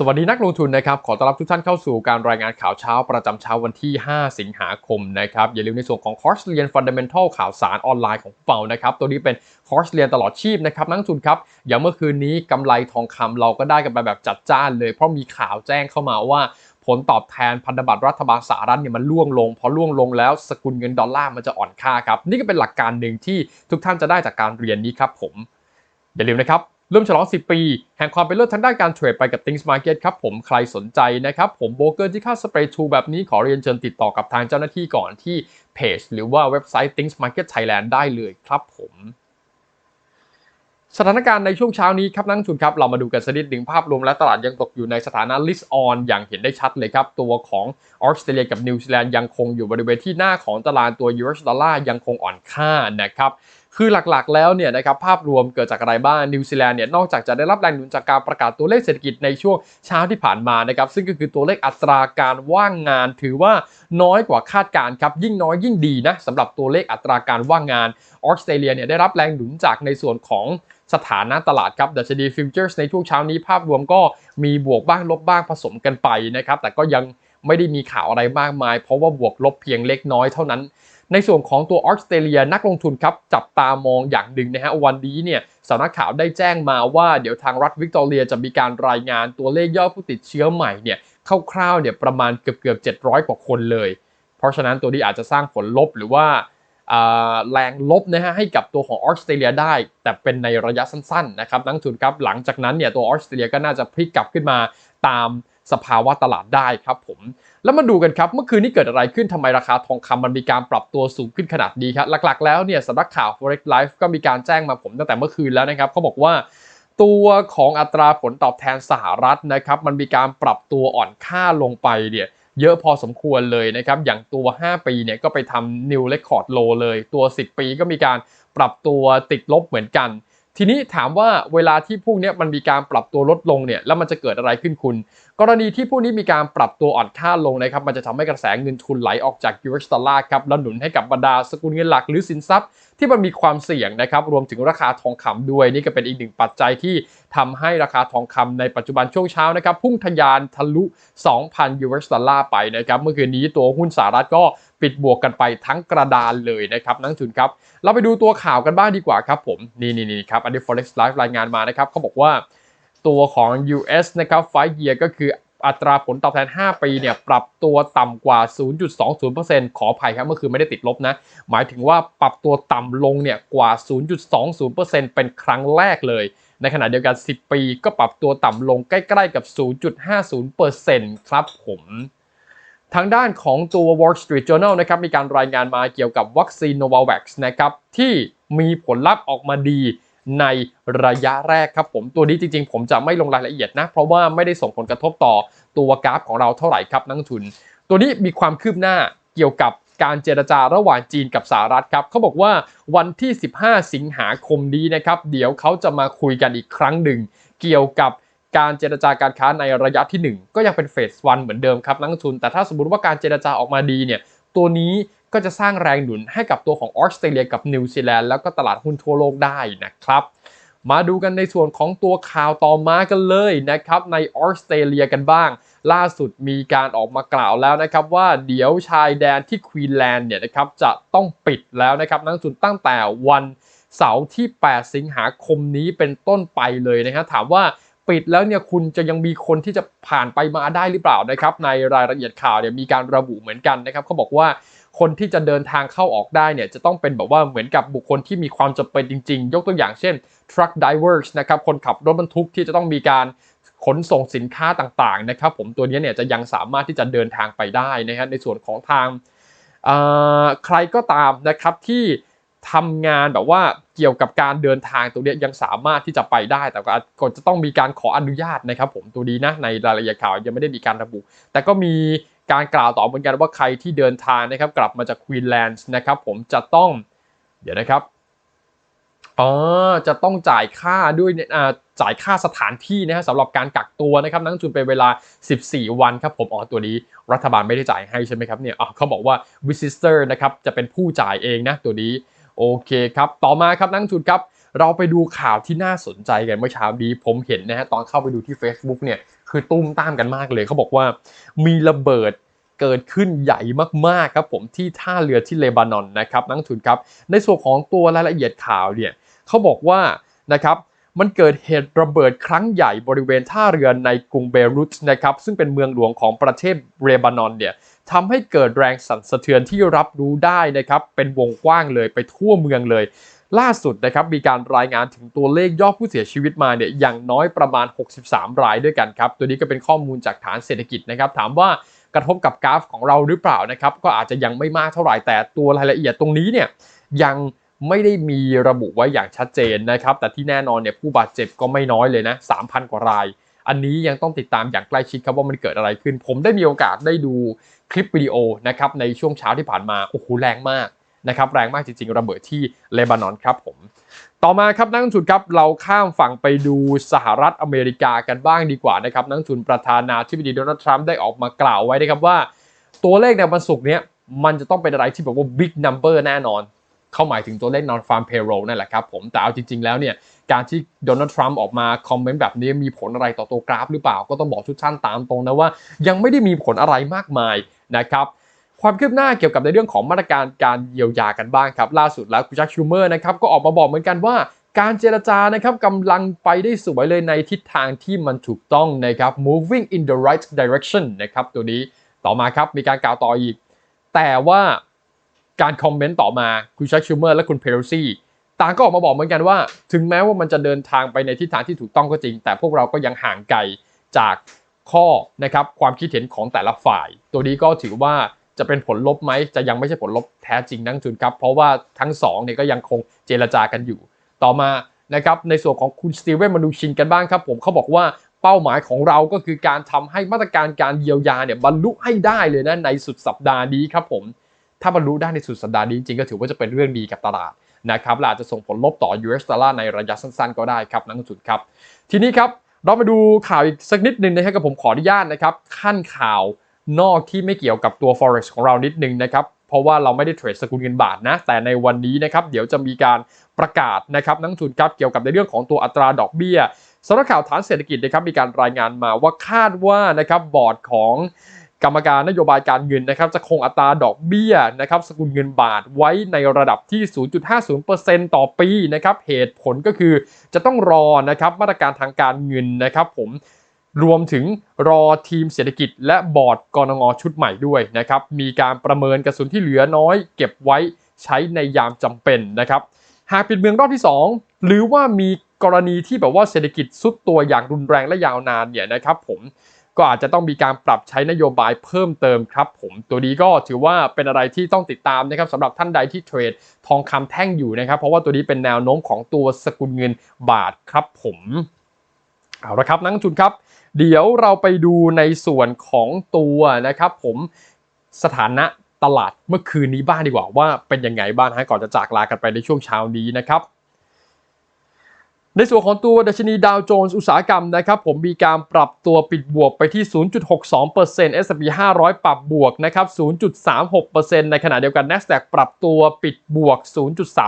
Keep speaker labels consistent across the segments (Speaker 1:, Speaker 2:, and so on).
Speaker 1: สวัสดีนักลงทุนนะครับ ขอต้อนรับทุกท่านเข้าสู่การรายงานข่าวเช้าประจำเช้าวันที่ 5 สิงหาคมนะครับ อย่าลืมในส่วนของคอร์สเรียน Fundamental ข่าวสารออนไลน์ของเรานะครับ ตัวนี้เป็นคอร์สเรียนตลอดชีพนะครับนักลงทุนครับอย่างเมื่อคืนนี้กำไรทองคำเราก็ได้กันไปแบบจัดจ้านเลย เพราะมีข่าวแจ้งเข้ามาว่าผลตอบแทนพันธบัตรรัฐบาลสหรัฐเนี่ยมันล่วงลงพอล่วงลงแล้วสกุลเงินดอลลาร์มันจะอ่อนค่าครับนี่ก็เป็นหลักการหนึ่งที่ทุกท่านจะได้จากการเรียนนี้ครับผมอย่าลืมนะครับ เริ่มฉลอง 10 ปี แห่งความเป็นเลิศทางด้านการเทรดไปกับ Things Market ครับผมใครสนใจนะครับ ผมโบรกเกอร์ที่ค่าสเปรย์ทูแบบนี้ขอเรียนเชิญติดต่อกับทางเจ้าหน้าที่ก่อนที่เพจหรือว่าเว็บไซต์ Things Market Thailand ได้เลยครับผมสถานการณ์ในช่วงเช้านี้ครับนักทุนครับเรามาดูกันสักนิดหนึ่งภาพรวมและตลาดยังตกอยู่ในสถานะ list on อย่างเห็นได้ชัดเลยครับ ตัวของออสเตรเลียกับนิวซีแลนด์ยังคงอยู่บริเวณที่หน้าของตลาดตัว US ดอลลาร์ยังคงอ่อนค่านะครับ คือหลักๆ แล้วเนี่ยนะครับภาพรวมเกิดจากอะไรบ้างนิวซีแลนด์เนี่ยนอกจากจะได้รับแรงหนุนจากการประกาศตัวเลขเศรษฐกิจในช่วงเช้าที่ผ่านมานะครับซึ่งก็คือตัวเลขอัตราการว่างงาน ถือว่าน้อยกว่าคาดการณ์ครับยิ่งน้อยยิ่งดีนะสำหรับตัวเลขอัตราการว่างงานออสเตรเลียเนี่ยได้รับแรงหนุนจากในส่วนของสถานะตลาดครับดัชนีฟิวเจอร์สในช่วงเช้านี้ภาพรวมก็มีบวกบ้างลบบ้างผสมกันไปนะครับแต่ก็ยังไม่ได้มีข่าวอะไรมากมาย เพราะว่าบวกลบเพียงเล็กน้อยเท่านั้น ในส่วนของตัวออสเตรเลียนักลงทุนครับจับตามองอย่างหนึ่งนะฮะวันนี้เนี่ยสำนักข่าวได้แจ้งมาว่าเดี๋ยวทางรัฐวิกตอเรียจะมีการรายงานตัวเลขยอดผู้ติดเชื้อใหม่เนี่ยคร่าวๆเนี่ยประมาณเกือบเกือบ700 กว่าคนเลย เพราะฉะนั้นตัวนี้อาจจะสร้างผลลบหรือว่าแรงลบนะฮะให้กับตัวของออสเตรเลียได้ แต่เป็นในระยะสั้นๆนะครับนักทุนครับหลังจากนั้นเนี่ยตัวออสเตรเลียก็น่าจะพลิกกลับขึ้นมาตาม สภาวะตลาดได้ครับผม แล้วมาดูกันครับ เมื่อคืนนี้เกิดอะไรขึ้นทำไมราคาทองคำมันมีการปรับตัวสูงขึ้นขนาดนี้ครับ หลักๆ แล้วเนี่ยสำนักข่าว forex life ก็มีการแจ้งมาผมตั้งแต่เมื่อคืนแล้วนะครับเขาบอกว่าตัวของอัตราผลตอบแทนสหรัฐนะครับมันมีการปรับตัวอ่อนค่าลงไปเนี่ยเยอะพอสมควรเลยนะครับ อย่างตัว 5 ปีเนี่ยก็ไปทำ new record low เลย ตัว 10 ปีก็มีการปรับตัวติดลบเหมือนกัน ทีนี้ถามว่าเวลาที่พวกนี้มันมีการปรับตัวลดลงเนี่ยแล้วมันจะเกิดอะไรขึ้นคุณ กรณีที่พวกนี้มีการปรับตัวอ่อนค่าลงนะครับมันจะทำให้กระแสเงินทุนไหลออกจาก US ดอลลาร์ครับแล้วหนุนให้กับบรรดาสกุลเงินหลักหรือสินทรัพย์ที่มันมีความเสี่ยงนะครับรวมถึงราคาทองคำด้วยนี่ก็เป็นอีกหนึ่งปัจจัยที่ทำให้ราคาทองคำในปัจจุบันช่วงเช้านะครับพุ่งทะยานทะลุ 2,000 US ดอลลาร์ไปนะครับเมื่อคืนนี้ตัวหุ้นสหรัฐก็ปิดบวกกันไปทั้งกระดานเลยนะครับนักทุนครับ เราไปดูตัวข่าวกันบ้างดีกว่าครับผมนี่นี่นี่ครับอันนี้ forex live รายงานมานะครับเขาบอกว่า ตัวของ US นะครับไฟเยียก็คืออัตราผลตอบแทน 5 ปีเนี่ยปรับตัวต่ำกว่า 0.20%ขออภัยครับเมื่อคืนไม่ได้ติดลบนะ หมายถึงว่าปรับตัวต่ำลงเนี่ยกว่า 0.20%เป็นครั้งแรกเลย ในขณะเดียวกัน 10 ปีก็ปรับตัวต่ำลงใกล้ๆกับ 0.50%ครับผมทางด้านของตัว Wall Street Journal นะครับมีการรายงานมาเกี่ยวกับวัคซีน Novavax นะครับที่มีผลลัพธ์ออกมาดี ในระยะแรกครับผมตัวนี้จริงๆ ผมจะไม่ลงรายละเอียดนะ เพราะว่าไม่ได้ส่งผลกระทบต่อตัวกราฟของเราเท่าไหร่ครับนักทุน ตัวนี้มีความคืบหน้าเกี่ยวกับการเจรจาระหว่างจีนกับสหรัฐครับเขาบอกว่าวันที่ 15 สิงหาคมนี้นะครับเดี๋ยวเขาจะมาคุยกันอีกครั้งหนึ่ง เกี่ยวกับการเจรจาการค้าในระยะที่ 1 ก็ยังเป็นเฟสวันเหมือนเดิมครับนักทุน แต่ถ้าสมมติว่าการเจรจาออกมาดีเนี่ยตัวนี้ ก็จะสร้างแรงหนุนให้กับตัวของออสเตรเลียกับนิวซีแลนด์แล้วก็ตลาดหุ้นทั่วโลกได้นะครับ มาดูกันในส่วนของตัวข่าวต่อมากันเลยนะครับในออสเตรเลียกันบ้าง ล่าสุดมีการออกมากล่าวแล้วนะครับว่าเดี๋ยวชายแดนที่ควีนแลนด์เนี่ยนะครับจะต้องปิดแล้วนะครับนักสุนตั้งแต่วันเสาร์ที่ 8 สิงหาคมนี้เป็นต้นไปเลยนะครับถามว่าปิดแล้วเนี่ยคุณจะยังมีคนที่จะผ่านไปมาได้หรือเปล่านะครับในรายละเอียดข่าวเนี่ยมีการระบุเหมือนกันนะครับเขาบอกว่า คนที่จะเดินทางเข้าออกได้เนี่ยจะต้องเป็นแบบว่าเหมือนกับบุคคลที่มีความจำเป็นจริง ๆ ยกตัวอย่างเช่น truck drivers นะครับคนขับรถบรรทุกที่จะต้องมีการขนส่งสินค้าต่างๆนะครับผมตัวนี้เนี่ยจะยังสามารถที่จะเดินทางไปได้นะฮะในส่วนของทางใครก็ตามนะครับที่ทำงานแบบว่าเกี่ยวกับการเดินทางตัวนี้ยังสามารถที่จะไปได้ แต่ก็จะต้องมีการขออนุญาตนะครับ ผมตัวนี้นะในรายละเอียดข่าวยังไม่ได้มีการระบุ แต่ก็มี การกล่าวต่อเหมือนกันว่าใครที่เดินทางนะครับกลับมาจากควีนแลนด์นะครับผมจะต้องเดี๋ยวนะครับอ๋อจะต้องจ่ายค่าด้วยจ่ายค่าสถานที่นะฮะสำหรับการกักตัวนะครับนักทุนเป็นเวลา 14 วันครับผมอ๋อตัวนี้รัฐบาลไม่ได้จ่ายให้ใช่ไหมครับเนี่ยอ๋อเขาบอกว่า visitor นะครับจะเป็นผู้จ่ายเองนะตัวนี้โอเคครับต่อมาครับนักทุนครับ เราไปดูข่าวที่น่าสนใจกันเมื่อเช้านี้ผมเห็นนะฮะตอนเข้าไปดูที่ Facebook เนี่ยคือตุ้มตามกันมากเลยเขาบอกว่ามีระเบิดเกิดขึ้นใหญ่มากๆครับผมที่ท่าเรือที่เลบานอนนะครับนักทุนครับในส่วนของตัวรายละเอียดข่าวเนี่ยเขาบอกว่านะครับมันเกิดเหตุระเบิดครั้งใหญ่บริเวณท่าเรือในกรุงเบรุตนะครับซึ่งเป็นเมืองหลวงของประเทศเลบานอนเนี่ยทำให้เกิดแรงสั่นสะเทือนที่รับรู้ได้นะครับเป็นวงกว้างเลยไปทั่วเมืองเลย ล่าสุดนะครับมีการรายงานถึงตัวเลขยอดผู้เสียชีวิตมาเนี่ยอย่างน้อยประมาณ 63 รายด้วยกันครับตัวนี้ก็เป็นข้อมูลจากฐานเศรษฐกิจนะครับถามว่ากระทบกับกราฟของเราหรือเปล่านะครับก็อาจจะยังไม่มากเท่าไหร่แต่ตัวรายละเอียดตรงนี้เนี่ยยังไม่ได้มีระบุไว้อย่างชัดเจนนะครับ แต่ที่แน่นอนเนี่ยผู้บาดเจ็บก็ไม่น้อยเลยนะ 3,000 กว่าราย อันนี้ยังต้องติดตามอย่างใกล้ชิดครับว่ามันเกิดอะไรขึ้น ผมได้มีโอกาสได้ดูคลิปวิดีโอนะครับในช่วงเช้าที่ผ่านมา โอ้โหแรงมาก นะครับแรงมากจริงๆ ระเบิดที่เลบานอนครับผม ต่อมาครับนักทุนครับเราข้ามฝั่งไปดูสหรัฐอเมริกากันบ้างดีกว่านะครับนักทุนประธานาธิบดีโดนัลด์ทรัมป์ได้ออกมากล่าวไว้นะครับว่า ตัวเลขในวันศุกร์นี้มันจะต้องเป็นอะไรที่แบบว่า big number แน่นอนเข้าหมายถึงตัวเลข non farm payroll นั่นแหละครับผม แต่เอาจริง ๆ แล้วเนี่ย การที่โดนัลด์ทรัมป์ออกมาคอมเมนต์แบบนี้มีผลอะไรต่อตัวกราฟหรือเปล่า ก็ต้องบอกทุกท่านตามตรงนะว่า ยังไม่ได้มีผลอะไรมากมายนะครับ ความคืบหน้าเกี่ยวกับในเรื่องของมาตรการการเยียวยากันบ้างครับล่าสุดแล้วคุณจักชูเมอร์นะครับก็ออกมาบอกเหมือนกันว่า การเจรจานะครับกำลังไปได้สวยเลยในทิศทางที่มันถูกต้องนะครับ moving in the right direction นะครับตัวนี้ต่อมาครับมีการกล่าวต่ออีก แต่ว่าการคอมเมนต์ต่อมาคุณชักชูเมอร์และคุณเพโลซี่ต่างก็ออกมาบอกเหมือนกันว่า ถึงแม้ว่ามันจะเดินทางไปในทิศทางที่ถูกต้องก็จริง แต่พวกเราก็ยังห่างไกลจากข้อนะครับความคิดเห็นของแต่ละฝ่าย ตัวนี้ก็ถือว่า จะเป็นผลลบไหมจะยังไม่ใช่ผลลบแท้จริงนั่งจุนครับ เพราะว่าทั้งสองเนี่ยก็ยังคงเจรจากันอยู่ ต่อมานะครับในส่วนของคุณสตีเวนมานูชินกันบ้างครับ ผมเขาบอกว่าเป้าหมายของเราก็คือการทำให้มาตรการการเยียวยาเนี่ยบรรลุให้ได้เลยนะในสุดสัปดาห์นี้ครับผม ถ้าบรรลุได้ในสุดสัปดาห์นี้จริงก็ถือว่าจะเป็นเรื่องดีกับตลาดนะครับและอาจจะส่งผลลบต่อ US ดอลลาร์ในระยะสั้นๆ ก็ได้ครับนักลงทุนครับ ทีนี้ครับเรามาดูข่าวอีกสักนิดนึงนะครับกับผมขออนุญาตนะครับขั้นข่าว นอกที่ไม่เกี่ยวกับตัว forex ของเรานิดนึงนะครับเพราะว่าเราไม่ได้เทรดสกุลเงินบาทนะ แต่ในวันนี้นะครับเดี๋ยวจะมีการประกาศนะครับนักทุนครับเกี่ยวกับในเรื่องของตัวอัตราดอกเบี้ยสำนักข่าวฐานเศรษฐกิจนะครับมีการรายงานมาว่าคาดว่านะครับบอร์ดของกรรมการนโยบายการเงินนะครับจะคงอัตราดอกเบี้ยนะครับสกุลเงินบาทไว้ในระดับที่ 0.50%ต่อปีนะครับเหตุผลก็คือจะต้องรอนะครับมาตรการทางการเงินนะครับผม รวมถึงรอทีมเศรษฐกิจและบอร์ดกรงงชุดใหม่ด้วยนะครับ มีการประเมินกระสุนที่เหลือน้อย เก็บไว้ใช้ในยามจำเป็นนะครับ หากปิดเมืองรอบที่ 2 หรือว่ามีกรณีที่แบบว่าเศรษฐกิจซุดตัวอย่างรุนแรงและยาวนานเนี่ยนะครับผมก็อาจจะต้องมีการปรับใช้นโยบายเพิ่มเติมครับผมตัวนี้ก็ถือว่าเป็นอะไรที่ต้องติดตามนะครับสำหรับท่านใดที่เทรดทองคำแท่งอยู่นะครับ เพราะว่าตัวนี้เป็นแนวโน้มของตัวสกุลเงินบาทครับผม เอาละครับนักลงทุนครับ เดี๋ยวเราไปดูในส่วนของตัวนะครับ ผมสถานะตลาดเมื่อคืนนี้บ้างดีกว่าว่าเป็นยังไงบ้างฮะก่อนจะจากลากันไปในช่วงเช้านี้นะครับ ในส่วนของตัวดัชนีดาวโจนส์อุตสาหกรรมนะครับผมมีการปรับตัวปิดบวกไปที่ 0.62% S&P 500 ปรับบวกนะครับ 0.36%ในขณะเดียวกัน NASDAQ ปรับตัวปิดบวก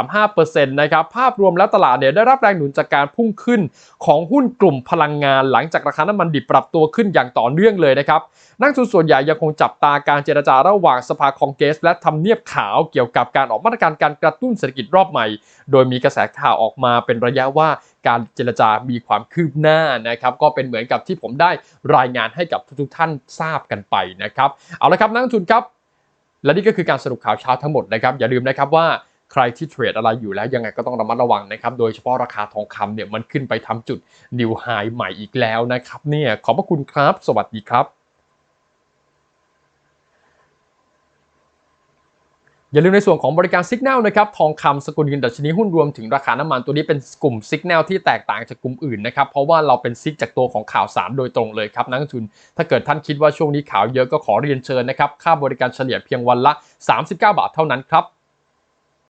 Speaker 1: 0.35%นะครับภาพรวมแล้วตลาดเนี่ยได้รับแรงหนุนจากการพุ่งขึ้นของหุ้นกลุ่มพลังงาน หลังจากราคาน้ำมันดิบปรับตัวขึ้นอย่างต่อเนื่องเลยนะครับนักทุนส่วนใหญ่ยังคงจับตาการเจรจาระหว่างสภาคองเกรสและทำเนียบขาวเกี่ยวกับการออกมาตรการการกระตุ้นเศรษฐกิจรอบใหม่ โดยมีกระแสข่าวออกมาเป็นระยะว่าการเจรจามีความคืบหน้านะครับก็เป็นเหมือนกับที่ผมได้รายงานให้กับทุกๆท่านทราบกันไปนะครับเอาละครับนักลงทุนครับ และนี่ก็คือการสรุปข่าวเช้าทั้งหมดนะครับอย่าลืมนะครับว่าใครที่เทรดอะไรอยู่แล้วยังไงก็ต้องระมัดระวังนะครับ โดยเฉพาะราคาทองคำเนี่ยมันขึ้นไปทำจุดนิวไฮใหม่อีกแล้วนะครับเนี่ยขอบพระคุณครับ สวัสดีครับ อย่าลืมในส่วนของบริการ Signal นะครับทองคำสกุลเงินดัชนีหุ้นรวมถึงราคาน้ำมันตัวนี้เป็นกลุ่ม Signal ที่แตกต่างจากกลุ่มอื่นนะครับเพราะว่าเราเป็นซิกจากตัวของข่าวสารโดยตรงเลยครับนักลงทุน ถ้าเกิดท่านคิดว่าช่วงนี้ข่าวเยอะก็ขอเรียนเชิญนะครับค่าบริการเฉลี่ยเพียงวันละ 39 บาทเท่านั้นครับ